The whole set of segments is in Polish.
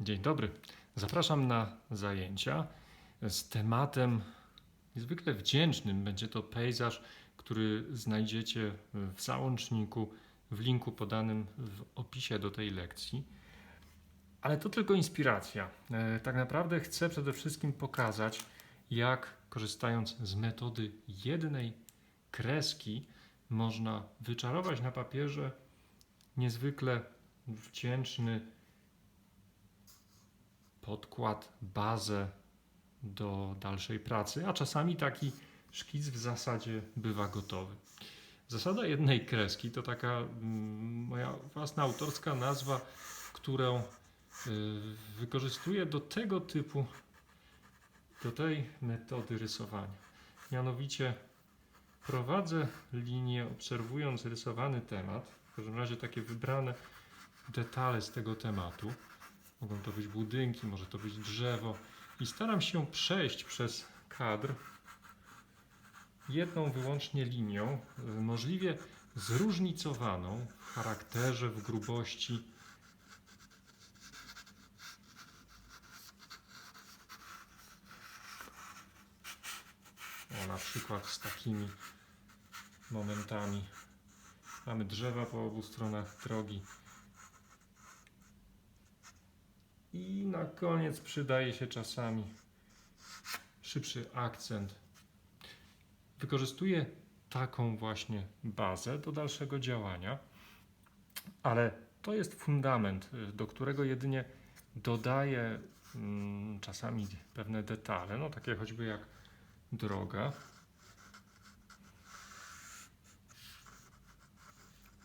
Dzień dobry. Zapraszam na zajęcia z tematem niezwykle wdzięcznym. Będzie to pejzaż, który znajdziecie w załączniku, w linku podanym w opisie do tej lekcji. Ale to tylko inspiracja. E, Tak naprawdę chcę przede wszystkim pokazać, jak korzystając z metody jednej kreski można wyczarować na papierze niezwykle wdzięczny podkład, bazę do dalszej pracy, a czasami taki szkic w zasadzie bywa gotowy. Zasada jednej kreski to taka mm, moja własna autorska nazwa, którą y, wykorzystuję do tego typu, do tej metody rysowania. Mianowicie prowadzę linię obserwując rysowany temat, w każdym razie takie wybrane detale z tego tematu. Mogą to być budynki, może to być drzewo. I staram się przejść przez kadr jedną wyłącznie linią, możliwie zróżnicowaną w charakterze, w grubości. O, na przykład z takimi momentami. Mamy drzewa po obu stronach drogi. I na koniec przydaje się czasami szybszy akcent. Wykorzystuję taką właśnie bazę do dalszego działania, ale to jest fundament, do którego jedynie dodaję mm, czasami pewne detale, no takie choćby jak droga.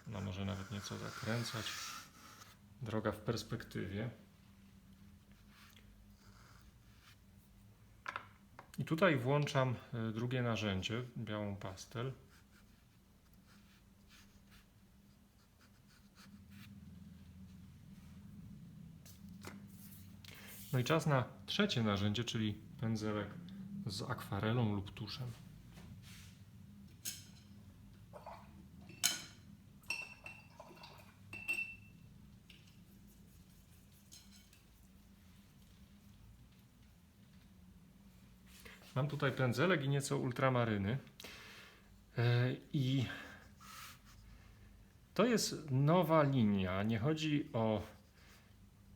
Ona może nawet nieco zakręcać. Droga w perspektywie. I tutaj włączam y, drugie narzędzie, białą pastel. No i czas na trzecie narzędzie, czyli pędzelek z akwarelą lub tuszem. Mam tutaj pędzelek i nieco ultramaryny. E, I to jest nowa linia. Nie chodzi o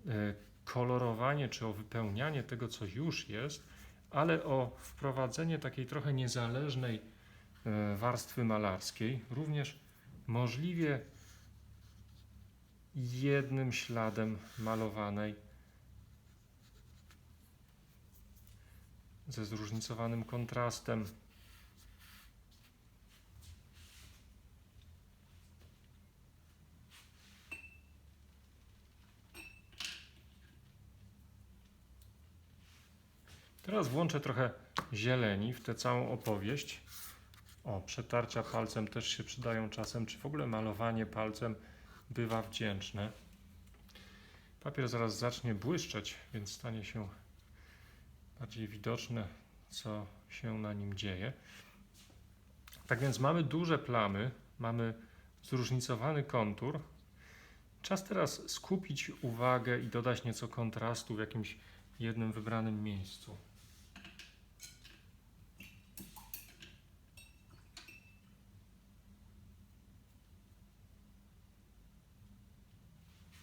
e, kolorowanie czy o wypełnianie tego, co już jest, ale o wprowadzenie takiej trochę niezależnej e, warstwy malarskiej, również możliwie jednym śladem malowanej ze zróżnicowanym kontrastem. Teraz włączę trochę zieleni w tę całą opowieść. O, przetarcia palcem też się przydają czasem, czy w ogóle malowanie palcem bywa wdzięczne. Papier zaraz zacznie błyszczeć, więc stanie się bardziej widoczne, co się na nim dzieje. Tak więc mamy duże plamy, mamy zróżnicowany kontur. Czas teraz skupić uwagę i dodać nieco kontrastu w jakimś jednym wybranym miejscu.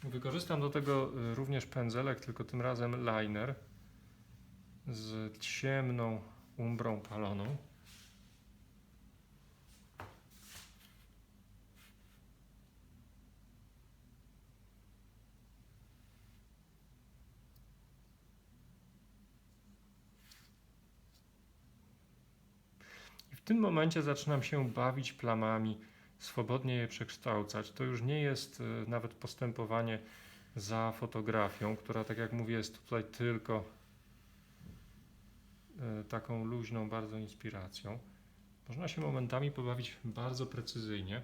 Wykorzystam do tego y, również pędzelek, tylko tym razem liner z ciemną umbrą paloną. W tym momencie zaczynam się bawić plamami, swobodnie je przekształcać. To już nie jest y, nawet postępowanie za fotografią, która, tak jak mówię, jest tutaj tylko e, taką luźną bardzo inspiracją. Można się momentami pobawić bardzo precyzyjnie.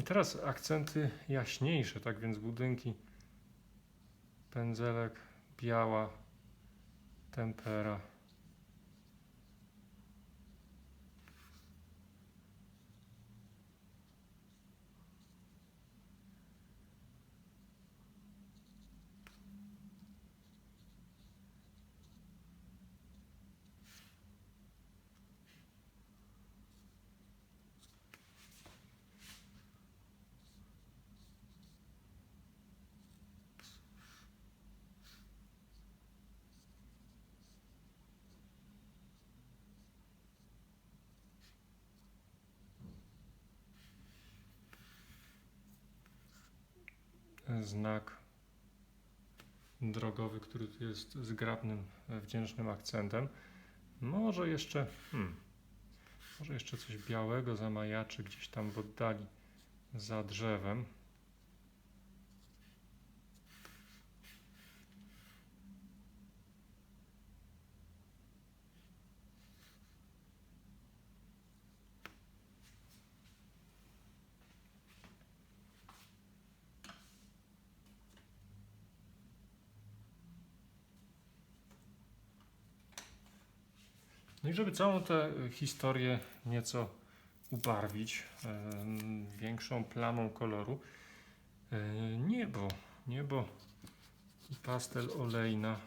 I teraz akcenty jaśniejsze, tak więc budynki, pędzelek, biała, tempera. Znak drogowy, który tu jest zgrabnym, e, wdzięcznym akcentem. Może jeszcze, hmm, może jeszcze coś białego zamajaczy gdzieś tam w oddali za drzewem. No i żeby całą tę y, historię nieco ubarwić em, większą plamą koloru, e, niebo, niebo i pastel olejna.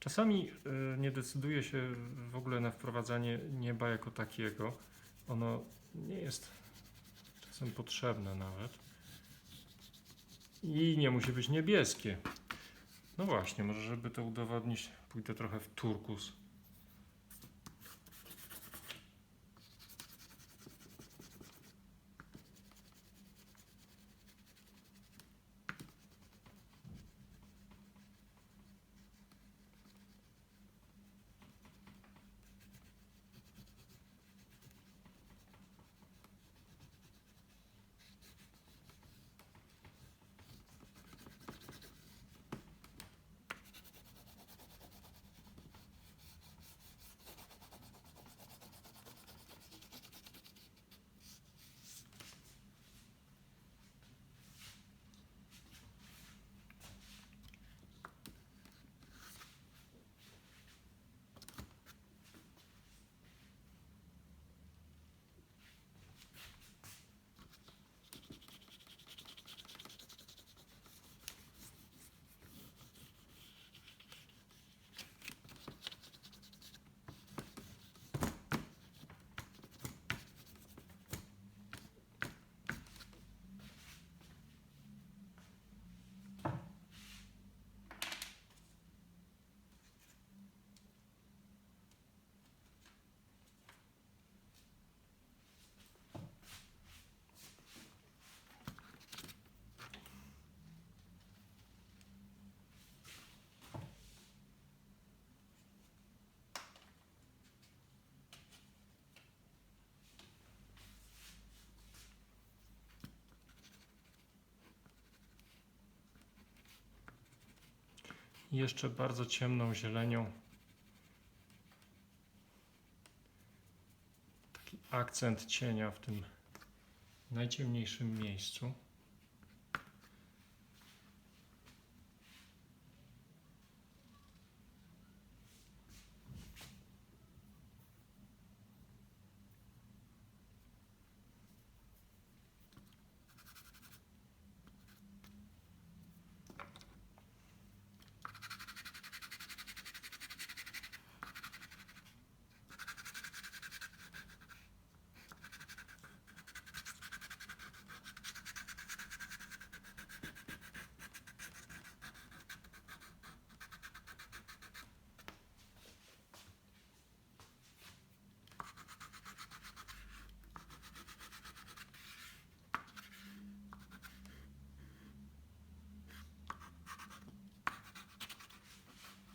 Czasami nie decyduje się w ogóle na wprowadzanie nieba jako takiego. Ono nie jest czasem potrzebne nawet. I nie musi być niebieskie. No właśnie, może żeby to udowodnić, pójdę trochę w turkus. Jeszcze bardzo ciemną zielenią. Taki akcent cienia w tym najciemniejszym miejscu.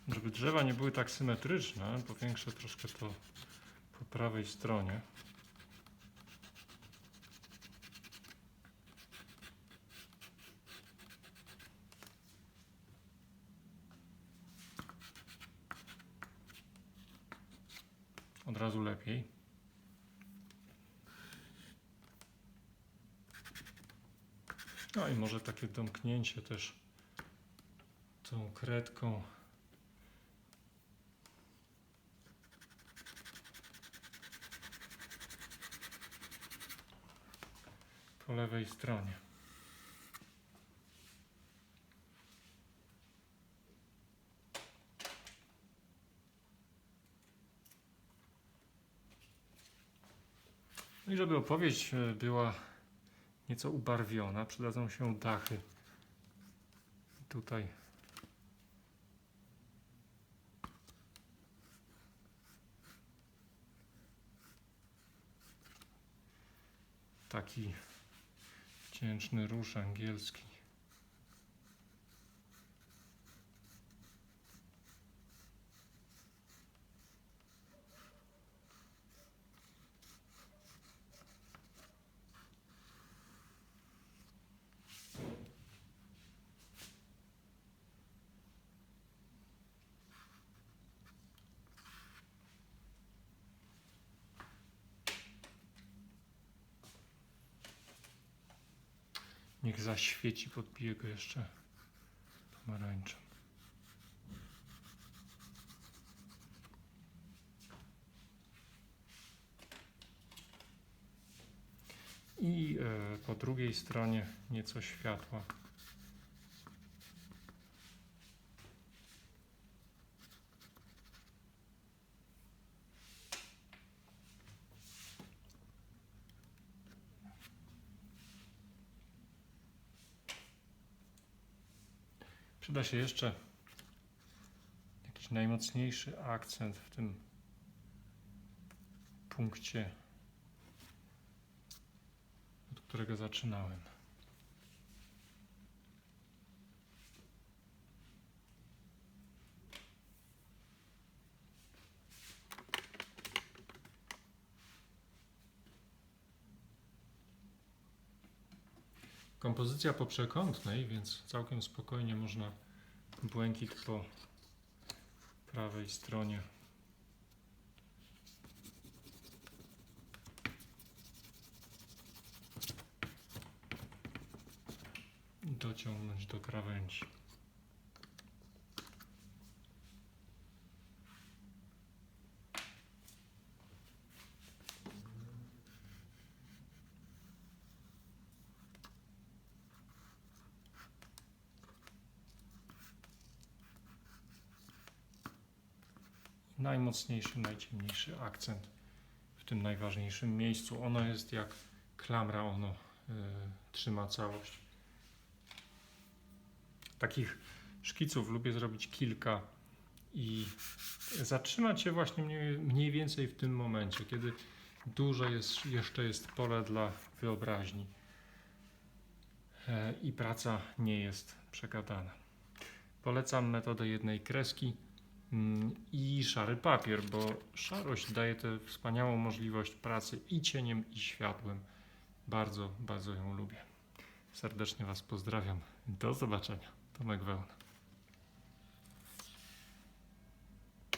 żeby drzewa nie były tak symetryczne, powiększę troszkę to po prawej stronie. Od razu lepiej. No i może takie domknięcie też tą kredką Po lewej stronie. No i żeby opowieść e, była nieco ubarwiona, przydadzą się dachy. Tutaj taki wdzięczny róż angielski. Niech zaświeci, podpiję go jeszcze pomarańczem. I e, po drugiej stronie nieco światła. Przyda się jeszcze jakiś najmocniejszy akcent w tym punkcie, od którego zaczynałem. Kompozycja poprzekątnej, więc całkiem spokojnie można błękit po prawej stronie. Dociągnąć do krawędzi. Najmocniejszy, najciemniejszy akcent w tym najważniejszym miejscu. Ono jest jak klamra, ono y, trzyma całość. Takich szkiców lubię zrobić kilka i zatrzymać się właśnie mniej, mniej więcej w tym momencie, kiedy duże jest, jeszcze jest pole dla wyobraźni e, i praca nie jest przegadana. Polecam metodę jednej kreski i szary papier, bo szarość daje tę wspaniałą możliwość pracy i cieniem, i światłem. Bardzo, bardzo ją lubię. Serdecznie Was pozdrawiam. Do zobaczenia. Tomek Wełna.